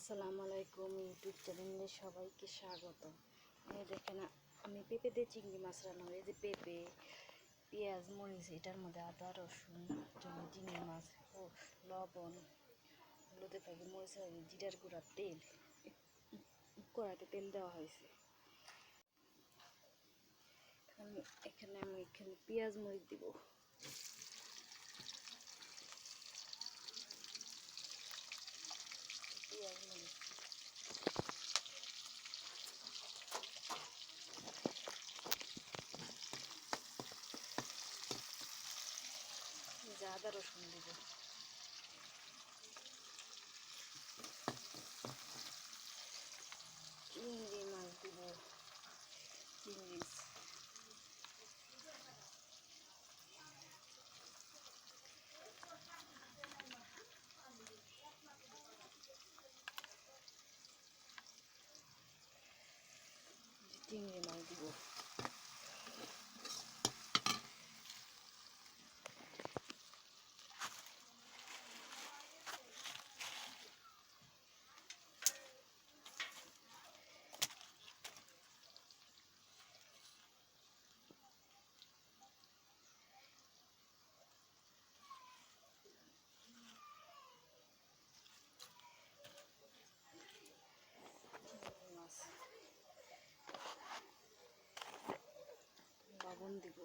আসসালামু আলাইকুম, ইউটিউব চ্যানেলে সবাইকে স্বাগত দেখেন, আমি পেঁপে দিয়ে চিংড়ি মাছ রান্না করি। যে পেঁপে, পেঁয়াজ, মরিচ, এটার মধ্যে আদা, রসুন চিংড়ি মাছ, ও লবণ, হলুদে পাখি মরিচ জিরার গুঁড়া, তেল কড়াতে তেল দেওয়া হয়েছে। এখানে, আমি এখানে পেঁয়াজ, মরিচ দিব পেঁয়াজ মরিচ এই যে আদা রসুন দিব চিংড়ি মাছ দিব চিংড়ি মাছ চিংড়ি মাছ দিব চিংড়ি দিব।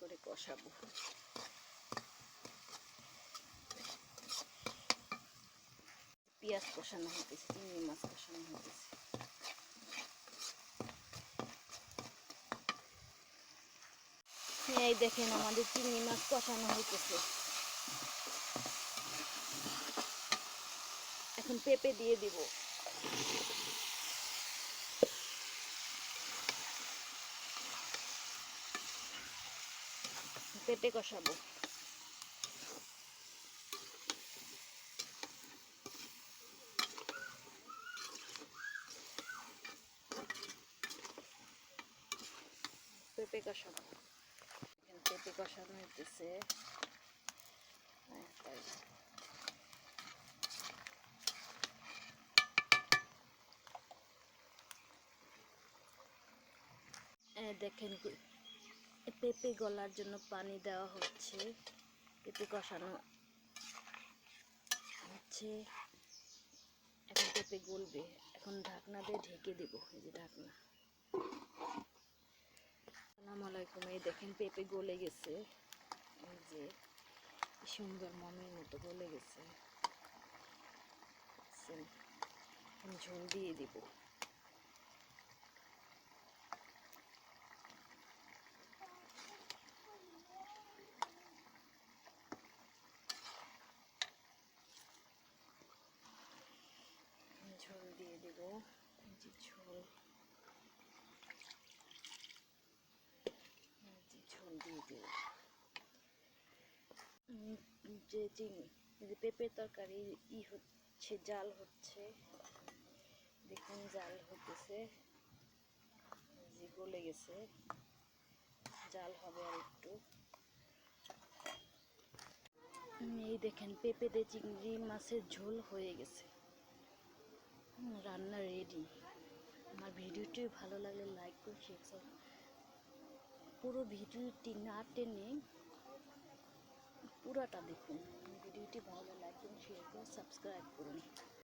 করে কষাবো। পেঁয়াজ কষানো হতেছে চিংড়ি মাছ কষানো হতেছে এই দেখেন আমাদের চিংড়ি মাছ কষানো হইতেছে। এখন পেঁপে দিয়ে দিব। পেঁপে কষাবো। পেঁপে কষাবো। পেঁপে কষানো হইতেছে হ্যাঁ, তাই এই দেখেন পেঁপে গলার জন্য পানি দেওয়া হচ্ছে, পেঁপে কষানো হচ্ছে। এখন পেঁপে গলবে, এখন ঢাকনা দিয়ে ঢেকে দেব, এই যে ঢাকনা। আসসালামু আলাইকুম, এই দেখেন পেঁপে গলে গেছে। এই যে সুন্দর মমের মতো গলে গেছে। দেখছেন? ঝোল দিয়ে দিব। ঝোল দিয়ে দেব। যে ঝোল। ঝোল দিয়ে দেব। যে চিংড়ি পেঁপের তরকারি, ই হচ্ছে, জাল হচ্ছে। দেখুন, জাল হতেছে। যে গলে গেছে। জাল হবে আর একটু। এই দেখেন, পেঁপে দিয়ে চিংড়ি মাছের ঝোল হয়ে গেছে। রান্না রেডি আমার ভিডিওটি ভালো লাগলে লাইক করে শেয়ার। পুরো ভিডিওটি না টেনে পুরাটা দেখুন। ভিডিওটি ভালো লাগলে লাইক করুন শেয়ার করুন সাবস্ক্রাইব করুন।